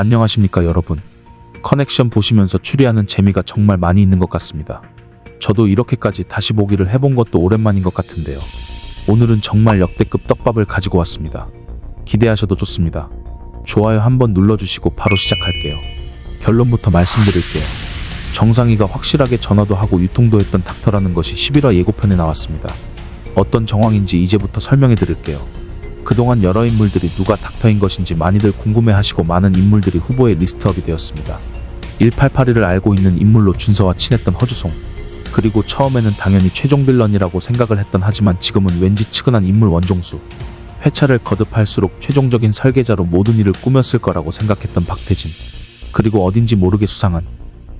안녕하십니까 여러분. 커넥션 보시면서 추리하는 재미가 정말 많이 있는 것 같습니다. 저도 이렇게까지 다시 보기를 해본 것도 오랜만인 것 같은데요. 오늘은 정말 역대급 떡밥을 가지고 왔습니다. 기대하셔도 좋습니다. 좋아요 한번 눌러주시고 바로 시작할게요. 결론부터 말씀드릴게요. 정상이가 확실하게 전화도 하고 유통도 했던 닥터라는 것이 11화 예고편에 나왔습니다. 어떤 정황인지 이제부터 설명해 드릴게요. 그동안 여러 인물들이 누가 닥터인 것인지 많이들 궁금해하시고 많은 인물들이 후보에 리스트업이 되었습니다. 1881을 알고 있는 인물로 준서와 친했던 허주송. 그리고 처음에는 당연히 최종 빌런이라고 생각을 했던 하지만 지금은 왠지 측은한 인물 원종수. 회차를 거듭할수록 최종적인 설계자로 모든 일을 꾸몄을 거라고 생각했던 박태진. 그리고 어딘지 모르게 수상한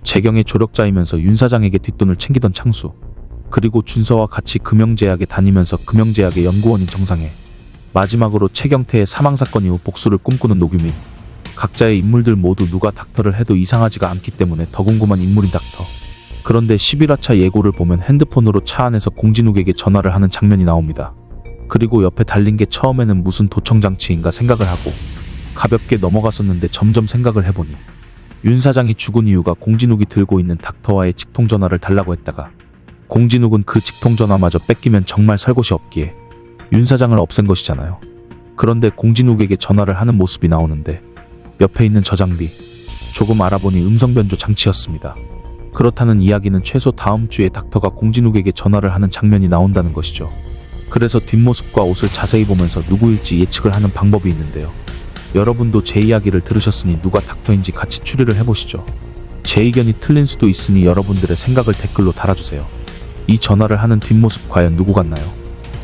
재경의 조력자이면서 윤 사장에게 뒷돈을 챙기던 창수. 그리고 준서와 같이 금영제약에 다니면서 금영제약의 연구원인 정상해. 마지막으로 최경태의 사망 사건 이후 복수를 꿈꾸는 노규민. 각자의 인물들 모두 누가 닥터를 해도 이상하지가 않기 때문에 더 궁금한 인물인 닥터. 그런데 11화차 예고를 보면 핸드폰으로 차 안에서 공진욱에게 전화를 하는 장면이 나옵니다. 그리고 옆에 달린 게 처음에는 무슨 도청장치인가 생각을 하고 가볍게 넘어갔었는데 점점 생각을 해보니 윤 사장이 죽은 이유가 공진욱이 들고 있는 닥터와의 직통 전화를 달라고 했다가 공진욱은 그 직통 전화마저 뺏기면 정말 살 곳이 없기에 윤 사장을 없앤 것이잖아요. 그런데 공진욱에게 전화를 하는 모습이 나오는데 옆에 있는 저 장비 조금 알아보니 음성 변조 장치였습니다. 그렇다는 이야기는 최소 다음 주에 닥터가 공진욱에게 전화를 하는 장면이 나온다는 것이죠. 그래서 뒷모습과 옷을 자세히 보면서 누구일지 예측을 하는 방법이 있는데요. 여러분도 제 이야기를 들으셨으니 누가 닥터인지 같이 추리를 해보시죠. 제 의견이 틀린 수도 있으니 여러분들의 생각을 댓글로 달아주세요. 이 전화를 하는 뒷모습 과연 누구 같나요?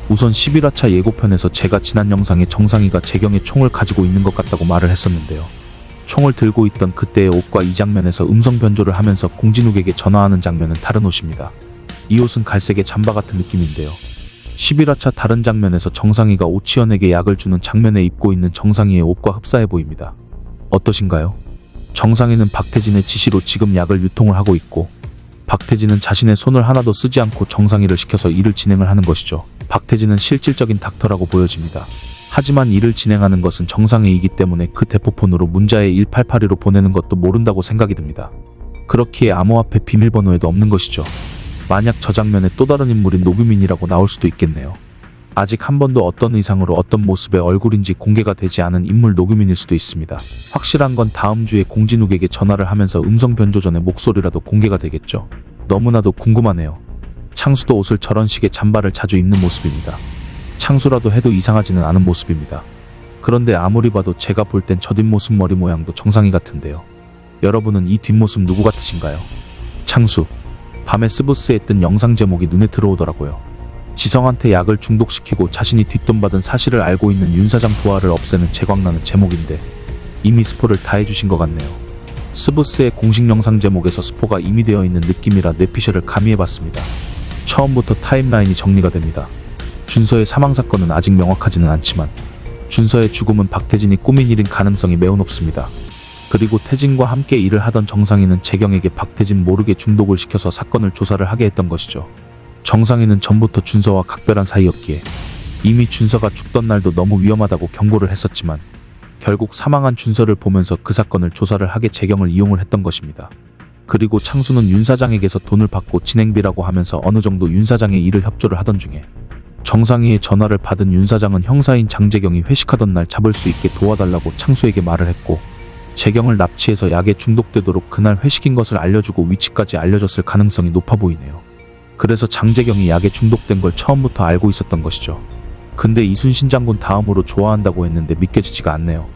우선 11화차 예고편에서 제가 지난 영상에 정상이가 재경의 총을 가지고 있는 것 같다고 말을 했었는데요. 총을 들고 있던 그때의 옷과 이 장면에서 음성 변조를 하면서 공진욱에게 전화하는 장면은 다른 옷입니다. 이 옷은 갈색의 잠바 같은 느낌인데요. 11화차 다른 장면에서 정상이가 오치현에게 약을 주는 장면에 입고 있는 정상이의 옷과 흡사해 보입니다. 어떠신가요? 정상이는 박태진의 지시로 지금 약을 유통을 하고 있고 박태진은 자신의 손을 하나도 쓰지 않고 정상이를 시켜서 일을 진행을 하는 것이죠. 박태진은 실질적인 닥터라고 보여집니다. 하지만 일을 진행하는 것은 정상회이기 때문에 그 대포폰으로 문자에 1882로 보내는 것도 모른다고 생각이 듭니다. 그렇기에 암호화폐 비밀번호에도 없는 것이죠. 만약 저 장면에 또 다른 인물인 노규민이라고 나올 수도 있겠네요. 아직 한 번도 어떤 의상으로 어떤 모습의 얼굴인지 공개가 되지 않은 인물 노규민일 수도 있습니다. 확실한 건 다음 주에 공진욱에게 전화를 하면서 음성 변조 전에 목소리라도 공개가 되겠죠. 너무나도 궁금하네요. 창수도 옷을 저런 식의 잠바를 자주 입는 모습입니다. 창수라도 해도 이상하지는 않은 모습입니다. 그런데 아무리 봐도 제가 볼 땐 저 뒷모습 머리 모양도 정상이 같은데요. 여러분은 이 뒷모습 누구 같으신가요? 창수. 밤에 스브스에 뜬 영상 제목이 눈에 들어오더라고요. 지성한테 약을 중독시키고 자신이 뒷돈 받은 사실을 알고 있는 윤 사장 부하를 없애는 제광나는 제목인데 이미 스포를 다 해주신 것 같네요. 스브스의 공식 영상 제목에서 스포가 이미 되어 있는 느낌이라 뇌피셜을 가미해봤습니다. 처음부터 타임라인이 정리가 됩니다. 준서의 사망 사건은 아직 명확하지는 않지만 준서의 죽음은 박태진이 꾸민 일인 가능성이 매우 높습니다. 그리고 태진과 함께 일을 하던 정상이는 재경에게 박태진 모르게 중독을 시켜서 사건을 조사를 하게 했던 것이죠. 정상이는 전부터 준서와 각별한 사이였기에 이미 준서가 죽던 날도 너무 위험하다고 경고를 했었지만 결국 사망한 준서를 보면서 그 사건을 조사를 하게 재경을 이용을 했던 것입니다. 그리고 창수는 윤 사장에게서 돈을 받고 진행비라고 하면서 어느 정도 윤 사장의 일을 협조를 하던 중에 정상희의 전화를 받은 윤 사장은 형사인 장재경이 회식하던 날 잡을 수 있게 도와달라고 창수에게 말을 했고 재경을 납치해서 약에 중독되도록 그날 회식인 것을 알려주고 위치까지 알려줬을 가능성이 높아 보이네요. 그래서 장재경이 약에 중독된 걸 처음부터 알고 있었던 것이죠. 근데 이순신 장군 다음으로 좋아한다고 했는데 믿겨지지가 않네요.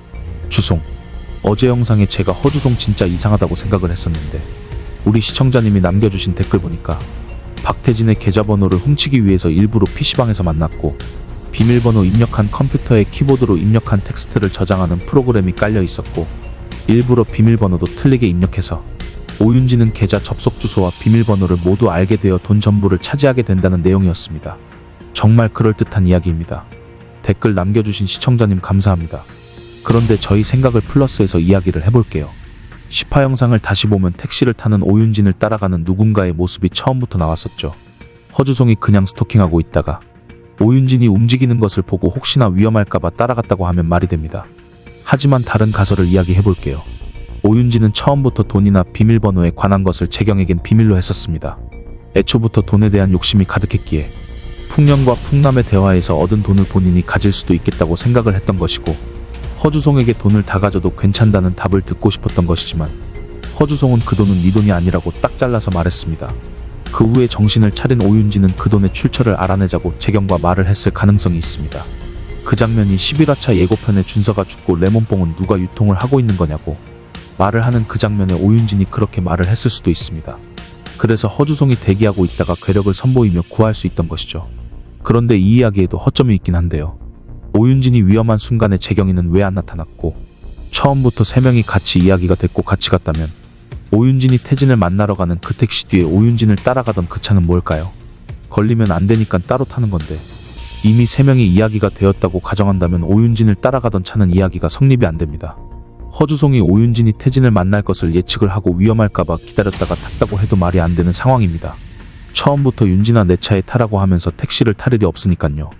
주송. 어제 영상에 제가 허주송 진짜 이상하다고 생각을 했었는데 우리 시청자님이 남겨주신 댓글 보니까 박태진의 계좌번호를 훔치기 위해서 일부러 PC방에서 만났고 비밀번호 입력한 컴퓨터에 키보드로 입력한 텍스트를 저장하는 프로그램이 깔려 있었고 일부러 비밀번호도 틀리게 입력해서 오윤지는 계좌 접속 주소와 비밀번호를 모두 알게 되어 돈 전부를 차지하게 된다는 내용이었습니다. 정말 그럴듯한 이야기입니다. 댓글 남겨주신 시청자님 감사합니다. 그런데 저희 생각을 플러스해서 이야기를 해볼게요. 10화 영상을 다시 보면 택시를 타는 오윤진을 따라가는 누군가의 모습이 처음부터 나왔었죠. 허주송이 그냥 스토킹하고 있다가 오윤진이 움직이는 것을 보고 혹시나 위험할까봐 따라갔다고 하면 말이 됩니다. 하지만 다른 가설을 이야기해볼게요. 오윤진은 처음부터 돈이나 비밀번호에 관한 것을 재경에겐 비밀로 했었습니다. 애초부터 돈에 대한 욕심이 가득했기에 풍년과 풍남의 대화에서 얻은 돈을 본인이 가질 수도 있겠다고 생각을 했던 것이고 허주송에게 돈을 다 가져도 괜찮다는 답을 듣고 싶었던 것이지만 허주송은 그 돈은 네 돈이 아니라고 딱 잘라서 말했습니다. 그 후에 정신을 차린 오윤진은 그 돈의 출처를 알아내자고 재경과 말을 했을 가능성이 있습니다. 그 장면이 11화차 예고편에 준서가 죽고 레몬뽕은 누가 유통을 하고 있는 거냐고 말을 하는 그 장면에 오윤진이 그렇게 말을 했을 수도 있습니다. 그래서 허주송이 대기하고 있다가 괴력을 선보이며 구할 수 있던 것이죠. 그런데 이 이야기에도 허점이 있긴 한데요. 오윤진이 위험한 순간에 재경이는 왜 안 나타났고 처음부터 세 명이 같이 이야기가 됐고 같이 갔다면 오윤진이 태진을 만나러 가는 그 택시 뒤에 오윤진을 따라가던 그 차는 뭘까요? 걸리면 안 되니까 따로 타는 건데 이미 세 명이 이야기가 되었다고 가정한다면 오윤진을 따라가던 차는 이야기가 성립이 안 됩니다. 허주송이 오윤진이 태진을 만날 것을 예측을 하고 위험할까봐 기다렸다가 탔다고 해도 말이 안 되는 상황입니다. 처음부터 윤진아 내 차에 타라고 하면서 택시를 탈 일이 없으니깐요.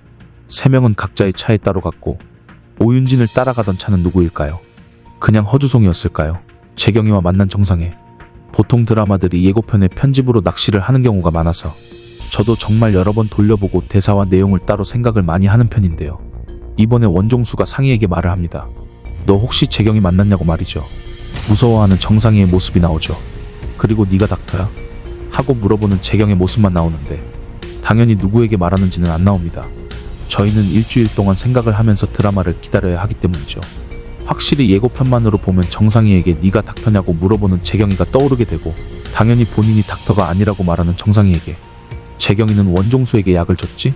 세 명은 각자의 차에 따로 갔고 오윤진을 따라가던 차는 누구일까요? 그냥 허주송이었을까요? 재경이와 만난 정상에 보통 드라마들이 예고편에 편집으로 낚시를 하는 경우가 많아서 저도 정말 여러 번 돌려보고 대사와 내용을 따로 생각을 많이 하는 편인데요. 이번에 원종수가 상희에게 말을 합니다. 너 혹시 재경이 만났냐고 말이죠. 무서워하는 정상희의 모습이 나오죠. 그리고 네가 닥터야? 하고 물어보는 재경의 모습만 나오는데 당연히 누구에게 말하는지는 안 나옵니다. 저희는 일주일 동안 생각을 하면서 드라마를 기다려야 하기 때문이죠. 확실히 예고편만으로 보면 정상희에게 네가 닥터냐고 물어보는 재경이가 떠오르게 되고 당연히 본인이 닥터가 아니라고 말하는 정상희에게 재경이는 원종수에게 약을 줬지?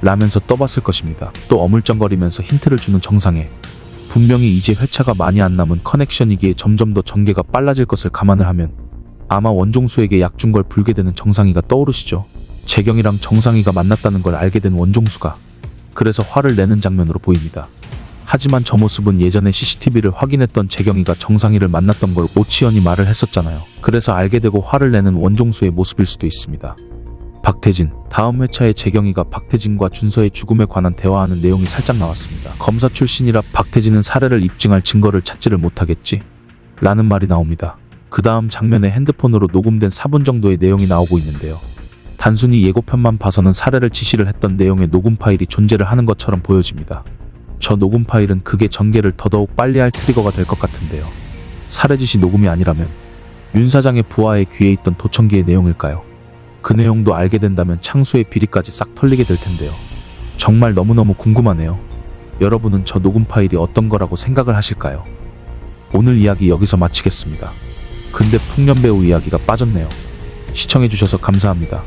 라면서 떠봤을 것입니다. 또 어물쩡거리면서 힌트를 주는 정상혜. 분명히 이제 회차가 많이 안 남은 커넥션이기에 점점 더 전개가 빨라질 것을 감안을 하면 아마 원종수에게 약 준 걸 불게 되는 정상희가 떠오르시죠. 재경이랑 정상희가 만났다는 걸 알게 된 원종수가 그래서 화를 내는 장면으로 보입니다. 하지만 저 모습은 예전에 CCTV를 확인했던 재경이가 정상희를 만났던 걸 오치현이 말을 했었잖아요. 그래서 알게 되고 화를 내는 원종수의 모습일 수도 있습니다. 박태진 다음 회차에 재경이가 박태진과 준서의 죽음에 관한 대화하는 내용이 살짝 나왔습니다. 검사 출신이라 박태진은 살해를 입증할 증거를 찾지를 못하겠지? 라는 말이 나옵니다. 그 다음 장면에 핸드폰으로 녹음된 4분 정도의 내용이 나오고 있는데요. 단순히 예고편만 봐서는 살해를 지시를 했던 내용의 녹음 파일이 존재를 하는 것처럼 보여집니다. 저 녹음 파일은 그게 전개를 더더욱 빨리 할 트리거가 될 것 같은데요. 살해 지시 녹음이 아니라면 윤 사장의 부하의 귀에 있던 도청기의 내용일까요? 그 내용도 알게 된다면 창수의 비리까지 싹 털리게 될 텐데요. 정말 너무너무 궁금하네요. 여러분은 저 녹음 파일이 어떤 거라고 생각을 하실까요? 오늘 이야기 여기서 마치겠습니다. 근데 풍년 배우 이야기가 빠졌네요. 시청해주셔서 감사합니다.